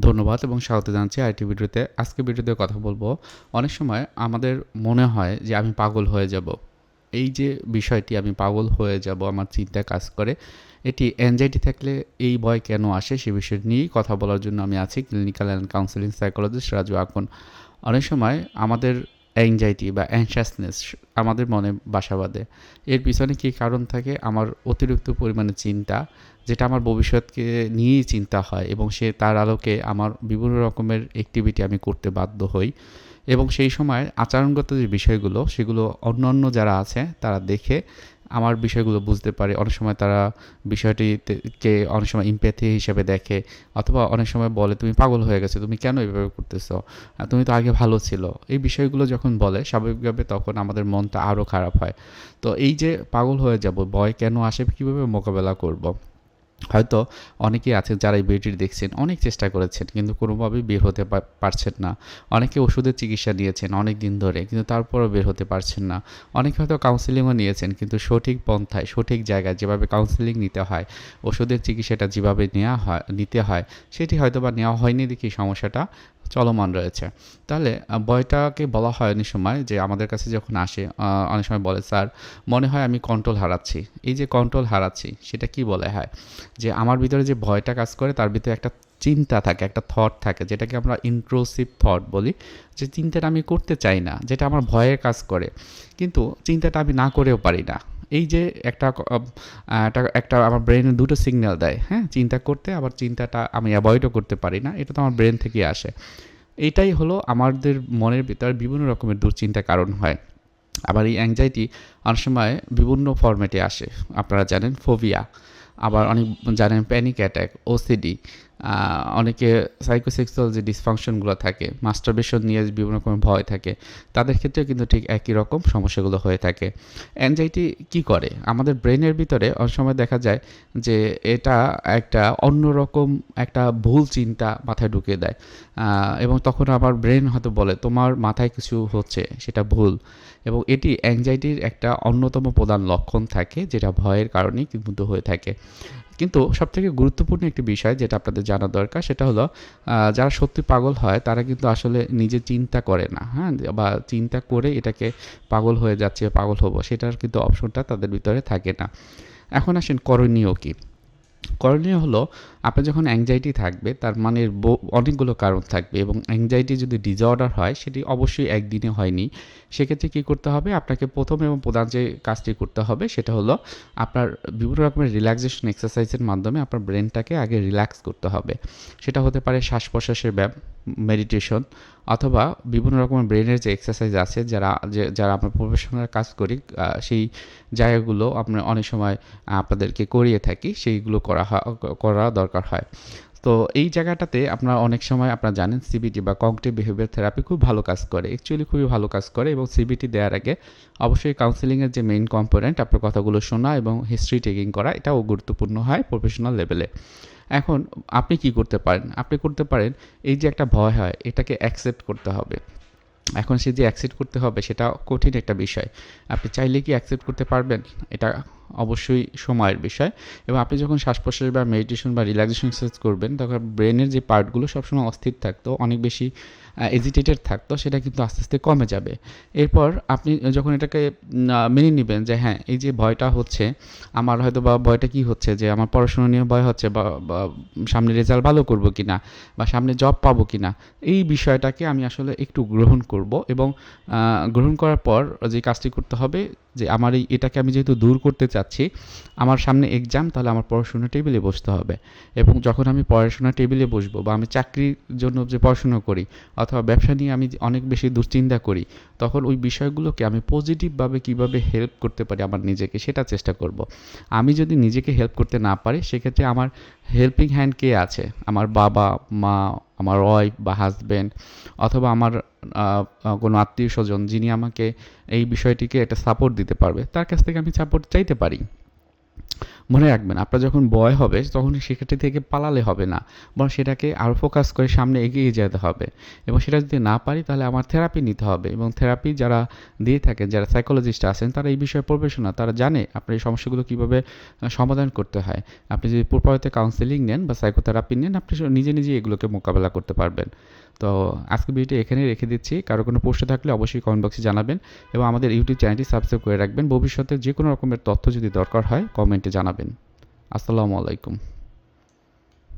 ধন্যবাদ এবং স্বাগত জানাচ্ছি আইটি ভিডিওতে। আজকে ভিডিওতে কথা বলব। অনেক সময় আমাদের মনে হয় যে আমি পাগল হয়ে যাব। এই যে বিষয়টি, আমি পাগল হয়ে যাব, আমার চিন্তা কাজ করে, এটি অ্যাংজাইটি থাকলে এই ভয় কেন আসে সে বিষয় নিয়েই কথা বলার জন্য আমি আছি। Clinical and counselling psychologist Raju Akon. অনেক সময় আমাদের অ্যাংজাইটি বা অ্যাংশাসনেস আমাদের মনে বাসা বাঁধে। এর পিছনে কী কারণ থাকে? আমার অতিরিক্ত পরিমাণে চিন্তা, যেটা আমার ভবিষ্যৎকে নিয়েই চিন্তা হয় এবং সে তার আলোকে আমার বিভিন্ন রকমের অ্যাক্টিভিটি আমি করতে বাধ্য হই। এবং সেই সময় আচরণগত যে বিষয়গুলো, সেগুলো অন্য অন্য যারা আছে, তারা দেখে আমার বিষয়গুলো বুঝতে পারে। অনেক সময় তারা বিষয়টিকে অনেক সময় ইম্প্যাথি হিসেবে দেখে অথবা অনেক সময় বলে, তুমি পাগল হয়ে গেছো, তুমি কেন এইভাবে করতেছো? তুমি তো আগে ভালো ছিল। এই বিষয়গুলো যখন বলে, স্বাভাবিকভাবে তখন আমাদের মনটা আরও খারাপ হয়। তো এই যে পাগল হয়ে যাব, ভয় কেন আসে, কীভাবে মোকাবেলা করব? হয়তো অনেকেই আছেন যারা এই বিয়েটির দেখছেন, অনেক চেষ্টা করেছেন, কিন্তু কোনোভাবেই বের হতে পারছেন না। অনেকে ওষুধের চিকিৎসা নিয়েছেন অনেক দিন ধরে, কিন্তু তারপরও বের হতে পারছেন না। অনেকে হয়তো কাউন্সিলিংও নিয়েছেন, কিন্তু সঠিক পন্থায়, সঠিক জায়গায় যেভাবে কাউন্সিলিং নিতে হয়, ওষুধের চিকিৎসাটা যেভাবে নেওয়া হয়, নিতে হয়, সেটি হয়তো বা নেওয়া হয়নি দেখি সমস্যাটা চলমান রয়েছে। তাহলে বয়টাকে বলা হয় অনেক সময় যে আমাদের কাছে যখন আসে অনেক সময় বলে, স্যার, মনে হয় আমি কন্ট্রোল হারাচ্ছি। এই যে কন্ট্রোল হারাচ্ছি, সেটা কি বলে হয়? যে আমার ভিতরে যে ভয়টা কাজ করে, তার ভিতরে একটা চিন্তা থাকে, একটা থট থাকে, যেটাকে আমরা ইন্ট্রোসিভ থট বলি। যে চিন্তাটা আমি করতে চাই না, যেটা আমার ভয়ে কাজ করে। কিন্তু চিন্তাটা আমি না করেও পারি না। এই যে একটা একটা আমার ব্রেনে দুটো সিগন্যাল দেয় হ্যাঁ? চিন্তা করতে, আবার চিন্তাটা আমি অ্যাভয়েডও করতে পারি না, এটা তো আমার ব্রেন থেকে আসে। এটাই হলো আমাদের মনের ভিতরে বিভিন্ন রকমের দুশ্চিন্তার কারণ হয়। আবার এই অ্যাংজাইটি অনেক সময় বিভিন্ন ফর্মেটে আসে। আপনারা জানেন ফোভিয়া আবার অনেক জানেন প্যানিক অ্যাট্যাক ওসিডি অনেকে সাইকোসেক্সুয়াল যে ডিসফাংশনগুলো থাকে মাস্টারবেশন নিয়ে বিভিন্ন রকমের ভয় থাকে, তাদের ক্ষেত্রেও কিন্তু ঠিক একই রকম সমস্যাগুলো হয়ে থাকে। অ্যাংজাইটি কি করে? আমাদের ব্রেনের ভিতরে অনেক সময় দেখা যায় যে এটা একটা অন্যরকম একটা ভুল চিন্তা মাথায় ঢুকিয়ে দেয়। এবং তখন আমার ব্রেন হয়তো বলে, তোমার মাথায় কিছু হচ্ছে, সেটা ভুল। এবং এটি অ্যাংজাইটির একটা অন্যতম প্রধান লক্ষণ থাকে, যেটা ভয়ের কারণেই কিন্তু হয়ে থাকে। কিন্তু সবথেকে গুরুত্বপূর্ণ একটি বিষয় যেটা আপনাদের জানা দরকার, সেটা হলো যারা সত্যি পাগল হয়, তারা কিন্তু আসলে নিজে চিন্তা করে না হ্যাঁ? বা চিন্তা করে এটাকে পাগল হয়ে যাচ্ছে, পাগল হব, সেটার কিন্তু অপশনটা তাদের ভিতরে থাকে না। এখন আসেন করণীয় কী? করণীয় হলো, আপনার যখন অ্যাংজাইটি থাকবে, তার মানে অনেকগুলো কারণ থাকবে এবং অ্যাংজাইটি যদি ডিজঅর্ডার হয়, সেটি অবশ্যই একদিনে হয়নি। সেক্ষেত্রে কী করতে হবে? আপনাকে প্রথম এবং প্রধান যে কাজটি করতে হবে, সেটা হলো আপনার বিভিন্ন রকমের রিল্যাক্সেশন এক্সারসাইজের মাধ্যমে আপনার ব্রেনটাকে আগে রিল্যাক্স করতে হবে। সেটা হতে পারে শ্বাস প্রশ্বাসের ব্যায়াম মেডিটেশন অথবা বিভিন্ন রকমের ব্রেনের যে এক্সারসাইজ আছে, যারা, যে, যারা আমরা প্রফেশনাল কাজ করি সেই জায়গাগুলো আমরা অনেক সময় আপনাদেরকে করিয়ে থাকি, সেইগুলো করা করা দরকার হয়। তো এই জায়গাটাতে আপনার অনেক সময় আপনারা জানেন সিবিটি বা কংটিভ বিহেভিয়ার থেরাপি খুব ভালো কাজ করে অ্যাকচুয়ালি খুবই ভালো কাজ করে এবং সিবিটি দেওয়ার আগে অবশ্যই কাউন্সিলিংয়ের যে মেইন কম্পোনেন্ট আপনার কথাগুলো শোনা এবং হিস্ট্রি টেকিং করা, এটাও গুরুত্বপূর্ণ হয় প্রফেশনাল লেভেলে এখন আপনি কি করতে পারেন? আপনি করতে পারেন এই যে একটা ভয় হয়, এটাকে অ্যাকসেপ্ট করতে হবে। এখন সে যে অ্যাকসেপ্ট করতে হবে, সেটা কঠিন একটা বিষয়। আপনি চাইলে কি অ্যাকসেপ্ট করতে পারবেন? এটা অবশ্যই সময়ের বিষয়। এবং আপনি যখন শ্বাস প্রশ্বাস বা মেডিটেশন বা রিল্যাক্সেশন এক্সারসাইজ করবেন, তখন ব্রেনের যে পার্টগুলো সবসময় অস্থির থাকতো, অনেক বেশি এজিটেটেড থাকতো, সেটা কিন্তু আস্তে আস্তে কমে যাবে। এরপর আপনি যখন এটাকে মেনে নেবেন যে হ্যাঁ এই যে ভয়টা হচ্ছে, আমার হয়তো বা ভয়টা কি হচ্ছে, যে আমার পড়াশোনা নিয়ে ভয় হচ্ছে বা সামনে রেজাল্ট ভালো করব কি না বা সামনে জব পাবো কি না এই বিষয়টাকে আমি আসলে একটু গ্রহণ করব। এবং গ্রহণ করার পর যে কাজটি করতে হবে, যে আমার এই এটাকে আমি যেহেতু দূর করতে চাচ্ছি আমার সামনে এক্সাম তাহলে আমার পড়াশোনা টেবিলে বসতে হবে এবং যখন আমি পড়াশোনা টেবিলে বসবো বা আমি চাকরির জন্য যে পড়াশোনা করি অথবা ব্যবসা নিয়ে আমি অনেক বেশি দুশ্চিন্তা করি, তখন ওই বিষয়গুলোকে আমি পজিটিভভাবে কীভাবে হেল্প করতে পারি আমার নিজেকে, সেটা চেষ্টা করব। আমি যদি নিজেকে হেল্প করতে না পারি, সেক্ষেত্রে আমার হেল্পিং হ্যান্ড কে আছে আমার বাবা, মা আমার ওয়াইফ বা হাজব্যান্ড অথবা আমার কোনো আত্মীয় স্বজন যিনি আমাকে এই বিষয়টিকে একটা সাপোর্ট দিতে পারবে, তার কাছ থেকে আমি সাপোর্ট চাইতে পারি। মনে রাখবেন, আপনার যখন বয় হবে, তখন সেক্ষেত্রে থেকে পালালে হবে না। বরং সেটাকে আরও ফোকাস করে সামনে এগিয়ে যেতে হবে। এবং সেটা যদি না পারি, তাহলে আমার থেরাপি নিতে হবে। এবং থেরাপি যারা দিয়ে থাকেন, যারা সাইকোলজিস্ট আছেন, তারা এই বিষয়ে প্রফেশনাল তারা জানে আপনার এই সমস্যাগুলো কীভাবে সমাধান করতে হয়। আপনি যদি প্রপারতে কাউন্সেলিং নেন বা সাইকোথেরাপি নেন, আপনি নিজে নিজে এগুলোকে মোকাবেলা করতে পারবেন। তো আজকে ভিডিওটি এখানেই রেখে দিচ্ছি। কারও কোনো প্রশ্ন থাকলে অবশ্যই কমেন্ট বক্সে জানাবেন। এবং আমাদের ইউটিউব চ্যানেলটি সাবস্ক্রাইব করে রাখবেন। ভবিষ্যতে যে কোনো রকমের তথ্য যদি দরকার হয় কমেন্টে জানাবেন আসসালামু আলাইকুম।